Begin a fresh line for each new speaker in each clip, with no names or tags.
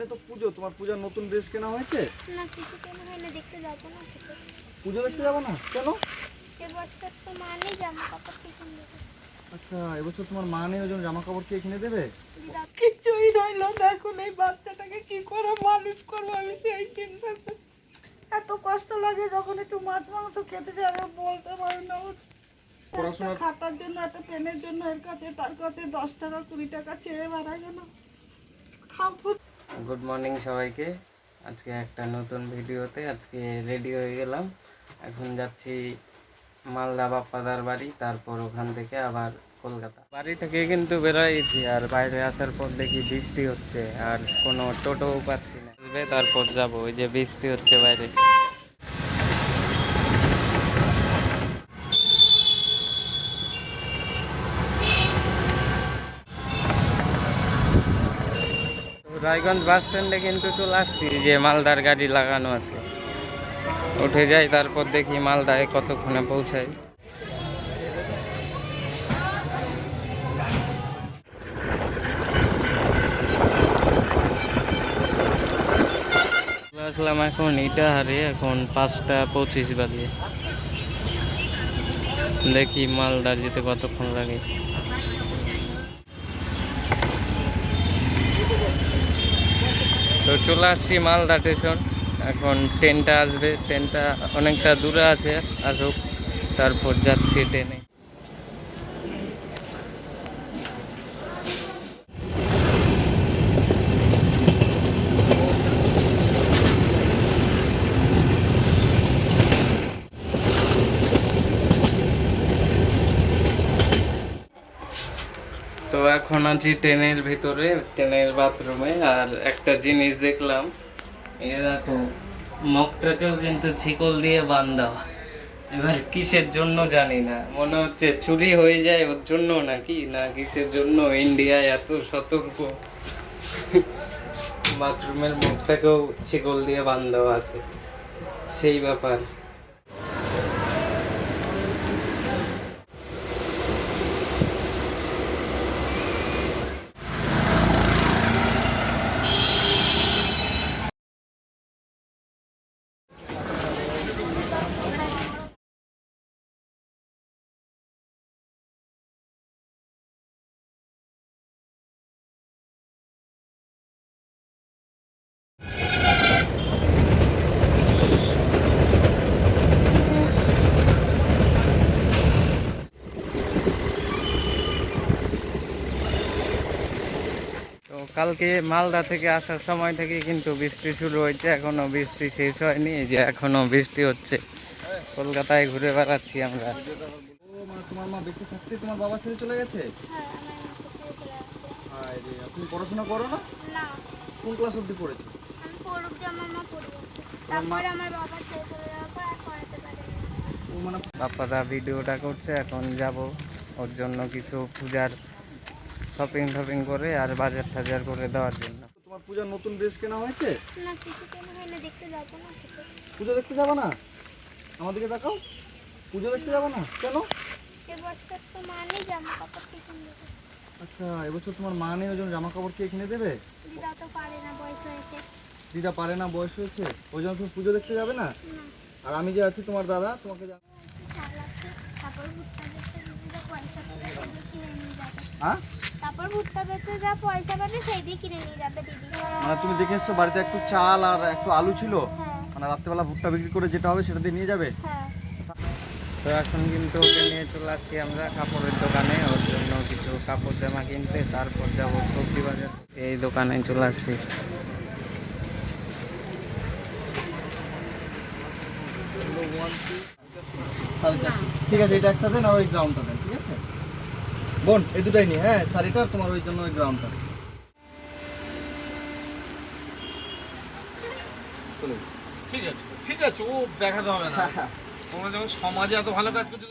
তো পুজো তোমার পূজার নতুন ড্রেস কেনা হয়েছে?
না কিছু কেন হয় না দেখতে যাব না
পুজো দেখতে যাব না? কেন?
এবছর তো মানে জামা কাপড় কি কিনবে?
আচ্ছা এবছর তোমার মা নেই ওই জন্য জামা কাপড় কে কিনে দেবে?
কিছুই রইল না এখন এই বাচ্চাটাকে কি করে মানুষ করব আমি সেই চিন্তা করছি। এত কষ্ট লাগে যখন একটু মাছ মাংস খেতে যাবে বলতে পারি না।
পড়াশোনা
খাতার জন্য একটা পেনের জন্য এর কাছে তার কাছে দশ টাকা কুড়ি টাকা চেয়ে বেড়াই না খাব।
গুড মর্নিং সবাইকে। আজকে একটা নতুন ভিডিওতে আজকে রেডি হয়ে গেলাম। এখন যাচ্ছি মালদা বাপ্পাদার বাড়ি, তারপর ওখান থেকে আবার কলকাতা। বাড়ি থেকে কিন্তু বেরোয়েছি আর বাইরে আসার পর দেখি বৃষ্টি হচ্ছে আর কোনো টোটোও পাচ্ছি না। তারপর যাব। ওই যে বৃষ্টি হচ্ছে বাইরে। রায়গঞ্জ বাস স্ট্যান্ডে কিন্তু চলে আসছি। যে মালদার গাড়ি লাগানো আছে। উঠে যাই, তারপর দেখি মালদায় কতক্ষণে পৌঁছাই। আসলাম এখন ইটাহারে, এখন পাঁচটা পঁচিশ বাজে। দেখি মালদা যেতে কতক্ষণ লাগে তো চলে আসছি মালদা স্টেশন এখন ট্রেনটা আসবে ট্রেনটা অনেকটা দূরে আছে, আসুক, তারপর যাচ্ছি ট্রেনে তো এখন আছি ট্রেনের ভিতরে ট্রেনের বাথরুমে, আর একটা জিনিস দেখলাম। যে দেখো মুখটাকেও কিন্তু ছিকল দিয়ে বান্ধা এবার কিসের জন্য জানি না, মনে হচ্ছে চুরি হয়ে যায় ওর জন্য নাকি? না, কিসের জন্য? ইন্ডিয়ায় এত সতর্ক। বাথরুমের মুখটাকেও ছিকল দিয়ে বান্ধা আছে। সেই ব্যাপার। কালকে মালদা থেকে আসার সময় থেকে কিন্তু বৃষ্টি শুরু হয়েছে এখনও বৃষ্টি শেষ হয়নি যে এখনও বৃষ্টি হচ্ছে। কলকাতায় ঘুরে বেড়াচ্ছি আমরা।
ও মানে তোমার মা বেঁচে থাকতে তোমার বাবা ছেড়ে চলে গেছে?
হ্যাঁ আমার মাকে ছেড়ে চলে আসছে
হায় রে আর তুমি পড়াশোনা করো না?
না।
কোন ক্লাস অবধি পড়েছো?
আমি পড়ুক যে আমার মা পড়বে তারপরে আমার বাবা ছেড়ে চলে যাওয়ার পর আর পড়াতে পারে না।
ও মানে
বাপ্পাদা ভিডিওটা করছে এখন যাব। ওর জন্য কিছু পূজার শপিং টপিং করে আর বাজার টাজার করে দেওয়ার জন্য।
তোমার পূজার নতুন ড্রেস কেনা হয়েছে?
না কিছু কেন হয় না দেখতে যাব না
পুজো দেখতে যাব না? আমাদেরকে দেখাও পুজো দেখতে যাব না? কেন?
এবছর তো মানে জামা কাপড় কি কিনবে
আচ্ছা এবছর তোমার মা নেই ওই জন্য জামা কাপড় কে কিনে দেবে?
দিদা তো পারে না বয়স হয়েছে।
দিদা পারে না বয়স হয়েছে? ওই জন্য তুমি পুজো দেখতে যাবে না? আর আমি যে আছি তোমার দাদা তোমাকে হ্যাঁ
তারপর ভুট্টা বেচে যা পয়সা পাবে সেই দিয়ে কিনে নিয়ে যাবে দিদি।
মানে তুমি দেখে এসছো বাড়িতে একটু চাল আর একটু আলু ছিল?
হ্যাঁ
মানে রাত্রেবেলা ভুট্টা বিক্রি করে যেটা হবে সেটা দিয়ে নিয়ে যাবে?
হ্যাঁ।
তো এখন কিন্তু ওকে নিয়ে চলে আসছি আমরা কাপড়ের দোকানে ওর জন্য কিছু কাপড় জামা কিনতে তারপর যাব সবজি বাজার। এই দোকানে চলে আসছি।
ঠিক আছে এটা একটা দেন আর ওই গ্রাউন্ডটা দেন ঠিক আছে? বোন, এই দুটাই নিয়ে হ্যাঁ শাড়িটা তোমার ওই জন্য ওই গ্রাউন্ডটা।
ঠিক আছে ঠিক আছে, ও দেখাতে হবে না। তোমরা যখন সমাজে এত ভালো কাজ করছ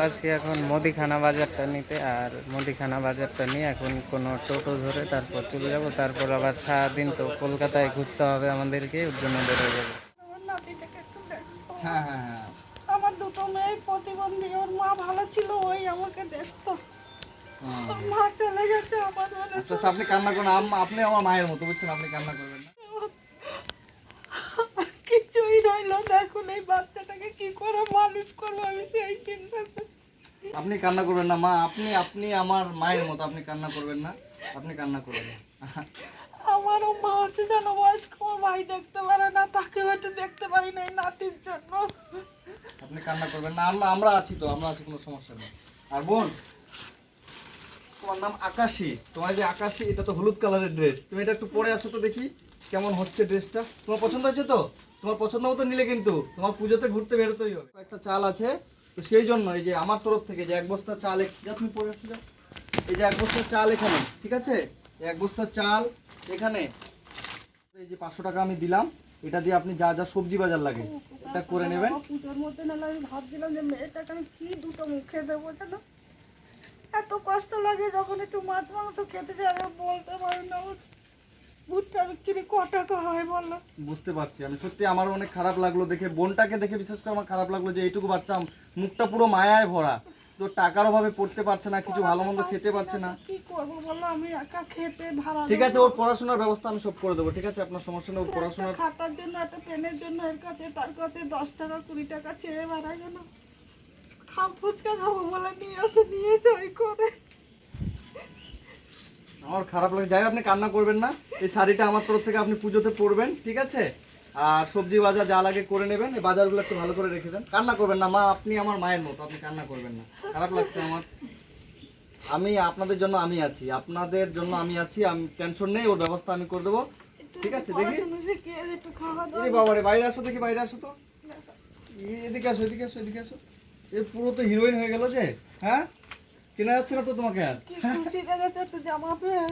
চলে আসছি এখন মুদিখানা বাজারটা নিতে আর মুদিখানা বাজারটা নিয়ে এখন কোনো টোটো ধরে তারপর চলে যাব। তারপর আবার সারাদিন তো কলকাতায় ঘুরতে হবে আমাদেরকে ওর জন্য বেরোয় যাব।
আমার
হ্যাঁ হ্যাঁ হ্যাঁ।
আমার দুটো মেয়ে প্রতিবন্ধী ওর মা ভালো ছিল ওই আমাকে দেখতো। মা চলে গেছে আমার
আচ্ছা আচ্ছা আপনি কান্না করুন আপনি আমার মায়ের মতো বুঝছেন? আপনি কান্না করবেন না
কিছুই এখন এই বাচ্চাটাকে কি করে মানুষ করব? আমি সেই চিন্তা করছি।
আপনি কান্না করবেন না মা। আপনি আপনি আমার মায়ের মতো আপনি কান্না করবেন না। আপনি কান্না করবেন না।
আমারও মা হচ্ছে যেন বয়স্ক ভাই দেখতে পারে না তাকে হয়তো দেখতে পারি না এই নাতির জন্য।
আপনি কান্না করবেন না। আমরা আমরা আছি তো আমরা আছি কোনো সমস্যা নেই। আর বোন তোমার নাম আকাশী। তোমার যে আকাশী এটা তো হলুদ কালারের ড্রেস তুমি এটা একটু পরে আসো তো দেখি কেমন হচ্ছে ড্রেসটা তোমার পছন্দ হয়েছে তো? তোমার পছন্দ মতো নিলে কিন্তু তোমার পুজোতে ঘুরতে বেরোতেই হবে। একটা চাল আছে তো সেই জন্য এই যে আমার তরফ থেকে যে এক বস্তা চাল যা তুমি পরে আসো যাও। এই যে এক বস্তা চাল এখানে ঠিক আছে? এক বস্তা চাল এখানে। এই যে পাঁচশো টাকা আমি দিলাম এটা দিয়ে আপনি যা যা সবজি বাজার লাগে এটা করে নেবেন।
পুজোর মধ্যে নাহলে আমি ভাবছিলাম যে মেয়েটাকে আমি কি দুটো মুখে দেবো কেন এত কষ্ট লাগে যখন একটু মাছ মাংস খেতে আমি বলতে পারি না। ভুট্টা বিক্রি ক টাকা হয় বলো?
বুঝতে পারছি আমি সত্যি আমারও অনেক খারাপ লাগল দেখে বোনটাকে দেখে বিশেষ করে আমার খারাপ লাগল যে এইটুকু বাচ্চা মুখটা পুরো মায়ায় ভরা। তো টাকার অভাবে পড়তে পারছে না কিছু ভালো মন্দ খেতে পারছে না।
কি করব বলো আমি একা খেতে ভাড়া
ঠিক আছে ওর পড়াশোনার ব্যবস্থা আমি সব করে দেবো ঠিক আছে? আপনার সমস্যা নেই ওর পড়াশোনার
খাতার জন্য একটা পেনের জন্য এর কাছে তার কাছে দশ টাকা কুড়ি টাকা চেয়ে বেড়াই যেন খাও ফুচকা খাব বলে নিয়ে আসে নিয়ে যাই করে।
আমার খারাপ লাগে। যাই আপনি কান্না করবেন না। এই শাড়িটা আমার তরফ থেকে আপনি পুজোতে পরবেন, ঠিক আছে? আর সবজি বাজার যা লাগে করে নেবেন। এই বাজারগুলো একটু ভালো করে রেখে দেন। কান্না করবেন না, মা, আপনি আমার মায়ের মতো, আপনি কান্না করবেন না। খারাপ লাগছে আমার। আমি, আপনাদের জন্য আমি আছি। আপনাদের জন্য আমি আছি, আমি টেনশন নেই, ওর ব্যবস্থা আমি করে দেবো। ঠিক আছে, দেখি। এই বাবারে, বাইরে আসো দেখি, বাইরে আসো তো। এদিকে আসো এদিকে আসো এদিকে আসো। এ পুরো তো হিরোইন হয়ে গেল যে হ্যাঁ? চেনা যাচ্ছে না তো তোমাকে আর?
জামা পেয়ে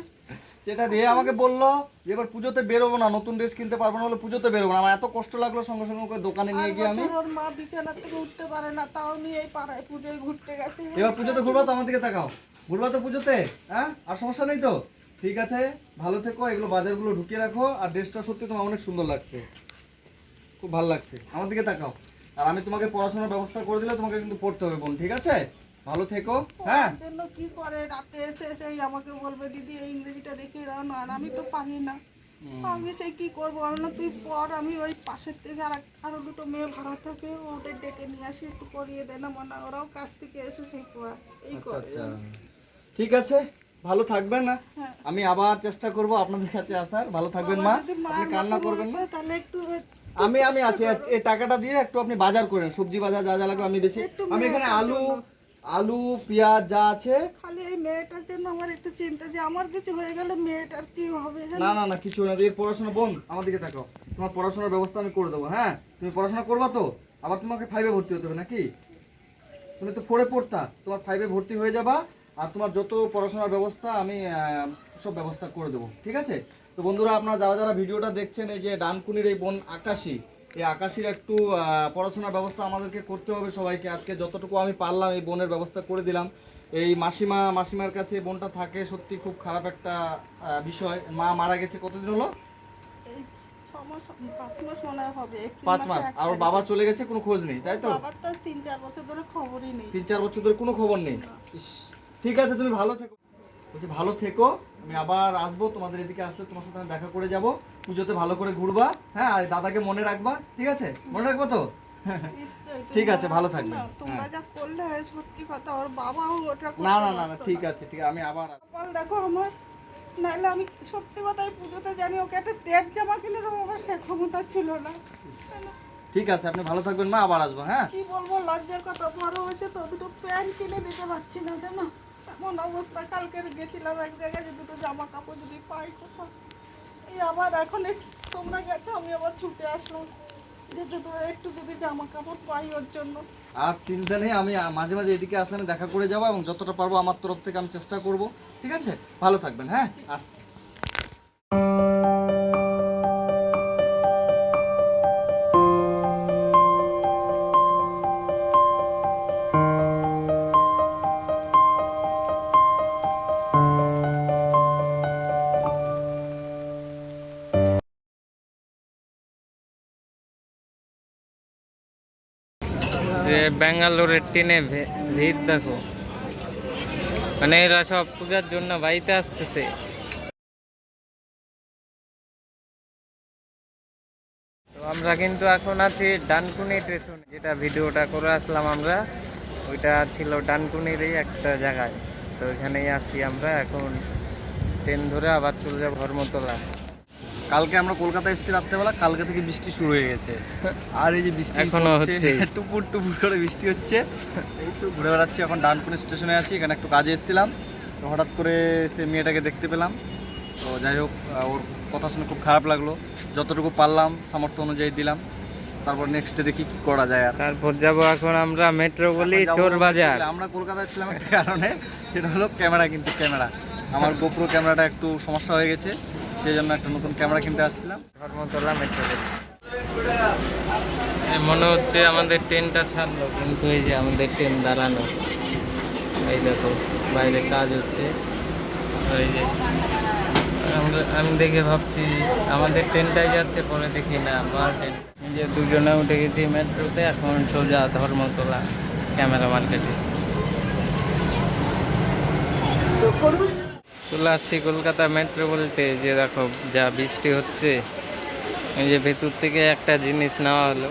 সেটা দিয়ে আমাকে বলল যে এবার পুজোতে বেরোবো না নতুন ড্রেস কিনতে পারব না বলে পুজোতে বেরোবো না। আমার এত কষ্ট লাগল সঙ্গে সঙ্গে ওকে দোকানে নিয়ে গিয়ে আমি।
ওর মা বিছানা থেকে উঠতে পারে না তাও নিয়ে এই পাড়ায় পুজোয় ঘুরতে গেছে।
এবার পুজোতে ঘুরবা তো আমার দিকে তাকাও। ঘুরবা তো পুজোতে হ্যাঁ? আর সমস্যা নেই তো? ঠিক আছে ভালো থেকো এগুলো বাজারগুলো ঢুকিয়ে রাখো আর ড্রেসটা সত্যি তোমার অনেক সুন্দর লাগছে। খুব ভালো লাগছে। আমার দিকে তাকাও। আর আমি তোমাকে পড়াশোনার ব্যবস্থা করে দিলে তোমাকে কিন্তু পড়তে হবে বোন ঠিক আছে? ভালো থেকো হ্যাঁ?
জন্য কি করে? রাতে এসে এসেই আমাকে বলবে দিদি এই ইংরেজিটা দেখিয়ে দাও না আর আমি তো পারি না। আমি সেই কি করব? আমি না তুই পর আমি ওই পাশের থেকে আর এক- আরও দুটো মেয়ে ভাড়া থাকে ওদের ডেকে নিয়ে আসি একটু করিয়ে দেয় না মানে ওরাও কাছ থেকে এসে সেই পড়া এই
আচ্ছা
করে।
আচ্ছা। ঠিক আছে ভালো থাকবেন না।
হ্যাঁ।
আমি আবার চেষ্টা করব আপনাদের কাছে আসার। ভালো থাকবেন মা। আপনি কান্না করবেন না।
তাহলে একটু
আমি আমি আছি। এই টাকাটা দিয়ে একটু আপনি বাজার করেন। সবজি বাজার যা যা লাগবে আমি বেশি আমি এখানে আলু। আলু পেঁয়াজ যা আছে।
খালি এই মেয়েটার জন্য আমার একটু চিন্তা যে আমার কিছু হয়ে গেলে মেয়েটার কি হবে
না না না কিছু না। এর পড়াশোনা বন্ধ আমার দিকে তাকাও। তোমার পড়াশোনার ব্যবস্থা আমি করে দেবো হ্যাঁ? তুমি পড়াশোনা করবা তো? আবার তোমাকে ফাইভে ভর্তি হতে হবে নাকি? তুমি তো ফোরে পড়তা। তোমার ফাইভে ভর্তি হয়ে যাবা আর তোমার যত পড়াশোনার ব্যবস্থা আমি সব ব্যবস্থা করে দেবো ঠিক আছে? তো বন্ধুরা আপনারা যারা যারা ভিডিওটা দেখছেন এই যে ডানকুনির এই বোন আকাশী এই আকাশির একটু পড়াশোনার ব্যবস্থা আমাদেরকে করতে হবে সবাইকে। আজকে যতটুকু আমি পারলাম এই বোনের ব্যবস্থা করে দিলাম। এই মাসিমা মাসিমার কাছে বোনটা থাকে সত্যি খুব খারাপ একটা বিষয়। মা মারা গেছে কতদিন হলো?
পাঁচ মাস মনে হয়
আর বাবা চলে গেছে কোনো খোঁজ নেই তাই তো?
তিন চার বছর ধরে খবরই নেই।
তিন চার বছর ধরে কোনো খবর নেই? ঠিক আছে তুমি ভালো থেকো। বলছি ভালো থেকো আমি আবার আসব তোমাদের এদিকে আসলে তোমার সাথে আমি দেখা করে যাব পুজোতে ভালো করে ঘুরবা হ্যাঁ আর দাদাকে মনে রাখবা ঠিক আছে? মনে রাখব তো? ঠিক আছে, ভালো থাকবেন।
না, তোমরা
হ্যাঁ।
যা করলে সত্যি কথা ওর বাবাও ওটা
না না না ঠিক আছে ঠিক আমি আবার
কপাল দেখো আমার নাহলে আমি সত্যি কথাই পুজোতে জানি ওকে একটা টেপ জামা কিনে দেবো আমার সে ক্ষমতা ছিল না।
ঠিক আছে আপনি ভালো থাকবেন মা আবার আসব হ্যাঁ?
কি বলব লজ্জার কথা বড় হয়েছে তো দুটো প্যান্ট কিনে দিতে পারছি না জানো? এমন অবস্থা কালকের গেছিলাম এক জায়গায় যে দুটো জামা কাপড় যদি পাই কোথাও এই আবার এখন তোমরা গেছো আমি আবার ছুটে আসলাম। যে একটু যদি জামা কাপড় পাই ওর জন্য।
আর চিন্তা নেই আমি মাঝে মাঝে এদিকে আসলে আমি দেখা করে যাব এবং যতটা পারব আমার তরফ থেকে আমি চেষ্টা করব। ঠিক আছে? ভালো থাকবেন হ্যাঁ? আসছি
ব্যাঙ্গালোরের ট্রেনে ভিড় দেখো। মানে এরা সব পূজার জন্য বাড়িতে আসতেছে। তো আমরা কিন্তু এখন আছি ডানকুনি স্টেশন, যেটা ভিডিওটা করে আসলাম আমরা। ওইটা ছিল ডানকুনিরই একটা জায়গায়। তো ওইখানেই আসি আমরা, এখন ট্রেন ধরে আবার চলে যাব ধর্মতলা।
কালকে আমরা কলকাতা এসেছি রাত্রেবেলা কালকে থেকে বৃষ্টি শুরু হয়ে গেছে। আর এই যে বৃষ্টি
এখনও হচ্ছে।
টুপুর টুপুর করে বৃষ্টি হচ্ছে। এই তো ঘুরে বেড়াচ্ছি এখন ডানকুনি স্টেশনে আছি এখানে একটু কাজে এসেছিলাম। তো হঠাৎ করে সে মেয়েটাকে দেখতে পেলাম। তো যাই হোক ওর কথা শুনে খুব খারাপ লাগল। যতটুকু পারলাম সামর্থ্য অনুযায়ী দিলাম। তারপর নেক্সটে দেখি কি করা যায় আর।
তারপর যাব এখন আমরা মেট্রো বলি চোর বাজার।
আমরা কলকাতায় ছিলাম একটা কারণে সেটা হলো ক্যামেরা কিন্তু ক্যামেরা। আমার গোপ্রো ক্যামেরাটা একটু সমস্যা হয়ে গেছে। সেই জন্য একটা নতুন ক্যামেরা কিনতে আসছিলাম।
ধর্মতলা মেট্রো মনে হচ্ছে আমাদের ট্রেনটা ছাড়লো কিন্তু এই যে আমাদের ট্রেন দাঁড়ানো এই দেখো বাইরে কাজ হচ্ছে। এই যে আমরা আমি দেখে ভাবছি আমাদের ট্রেনটাই যাচ্ছে পরে দেখি না আমার ট্রেন। যে দুজনে উঠে গেছি মেট্রোতে এখন সোজা ধর্মতলা ক্যামেরা মার্কেটে। চলে আসছি কলকাতা মেট্রো বলতে, যে দেখো যা বৃষ্টি হচ্ছে, এই যে ভেতর থেকে একটা জিনিস নেওয়া হলো,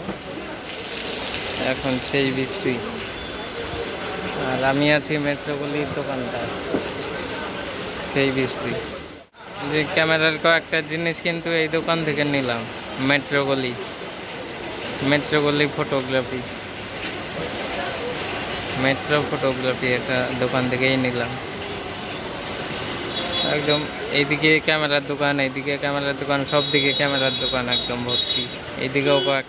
এখন সেই বৃষ্টি। আর আমি আছি মেট্রোগুলির দোকানটা সেই বৃষ্টি। যে ক্যামেরার কয়েকটা জিনিস কিন্তু এই দোকান থেকে নিলাম মেট্রোগলি মেট্রোগলি ফটোগ্রাফি মেট্রো ফটোগ্রাফি একটা দোকান থেকেই নিলাম। একদম এইদিকে ক্যামেরার দোকান, এইদিকে ক্যামেরার দোকান সব দিকে ক্যামেরার দোকান একদম ভর্তি। এইদিকেও কয়েক